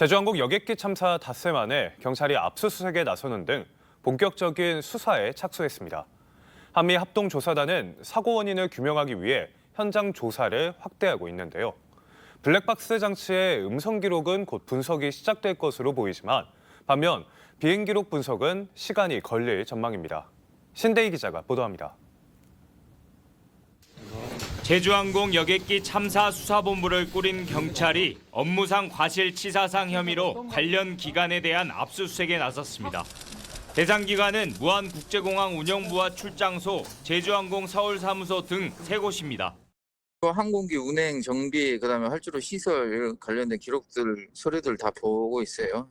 제주항공 여객기 참사 닷새 만에 경찰이 압수수색에 나서는 등 본격적인 수사에 착수했습니다. 한미 합동조사단은 사고 원인을 규명하기 위해 현장 조사를 확대하고 있는데요. 블랙박스 장치의 음성 기록은 곧 분석이 시작될 것으로 보이지만 반면 비행 기록 분석은 시간이 걸릴 전망입니다. 신대희 기자가 보도합니다. 제주항공 여객기 참사 수사본부를 꾸린 경찰이 업무상 과실치사상 혐의로 관련 기관에 대한 압수수색에 나섰습니다. 대상 기관은 무안국제공항 운영부와 출장소, 제주항공 서울사무소 등 세 곳입니다. 항공기 운행 정비 그다음에 활주로 시설 관련된 기록들 서류들 다 보고 있어요.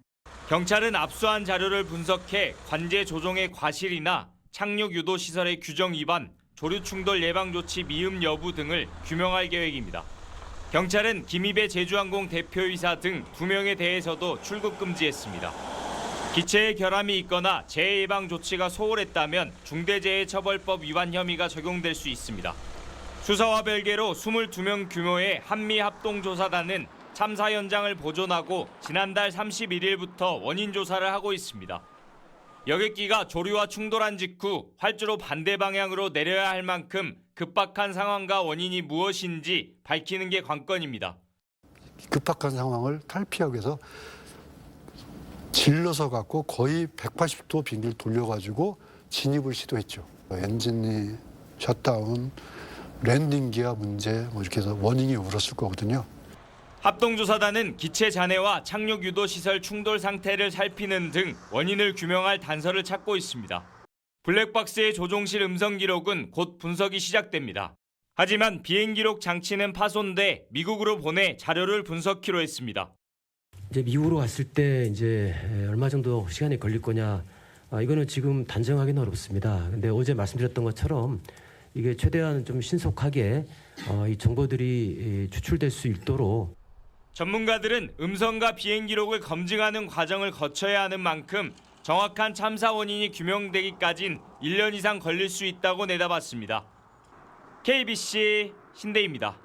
경찰은 압수한 자료를 분석해 관제 조종의 과실이나 착륙 유도 시설의 규정 위반, 조류 충돌 예방 조치 미흡 여부 등을 규명할 계획입니다. 경찰은 김희배 제주항공 대표이사 등 두 명에 대해서도 출국 금지했습니다. 기체에 결함이 있거나 재해 예방 조치가 소홀했다면 중대재해처벌법 위반 혐의가 적용될 수 있습니다. 수사와 별개로 22명 규모의 한미 합동조사단은 참사 현장을 보존하고 지난달 31일부터 원인 조사를 하고 있습니다. 여객기가 조류와 충돌한 직후 활주로 반대 방향으로 내려야 할 만큼 급박한 상황과 원인이 무엇인지 밝히는 게 관건입니다. 급박한 상황을 탈피하기 위해서 질러서 갖고 거의 180도 비행기를 돌려가지고 진입을 시도했죠. 엔진이 셧다운, 랜딩 기어 문제 뭐 이렇게 해서 워닝이 울었을 거거든요. 합동조사단은 기체 잔해와 착륙 유도 시설 충돌 상태를 살피는 등 원인을 규명할 단서를 찾고 있습니다. 블랙박스의 조종실 음성 기록은 곧 분석이 시작됩니다. 하지만 비행 기록 장치는 파손돼 미국으로 보내 자료를 분석키로 했습니다. 이제 미국으로 갔을 때 이제 얼마 정도 시간이 걸릴 거냐 아, 이거는 지금 단정하기는 어렵습니다. 근데 어제 말씀드렸던 것처럼 이게 최대한 좀 신속하게 어, 이 정보들이 이, 추출될 수 있도록 전문가들은 음성과 비행 기록을 검증하는 과정을 거쳐야 하는 만큼 정확한 참사 원인이 규명되기까진 1년 이상 걸릴 수 있다고 내다봤습니다. KBC 신대입니다.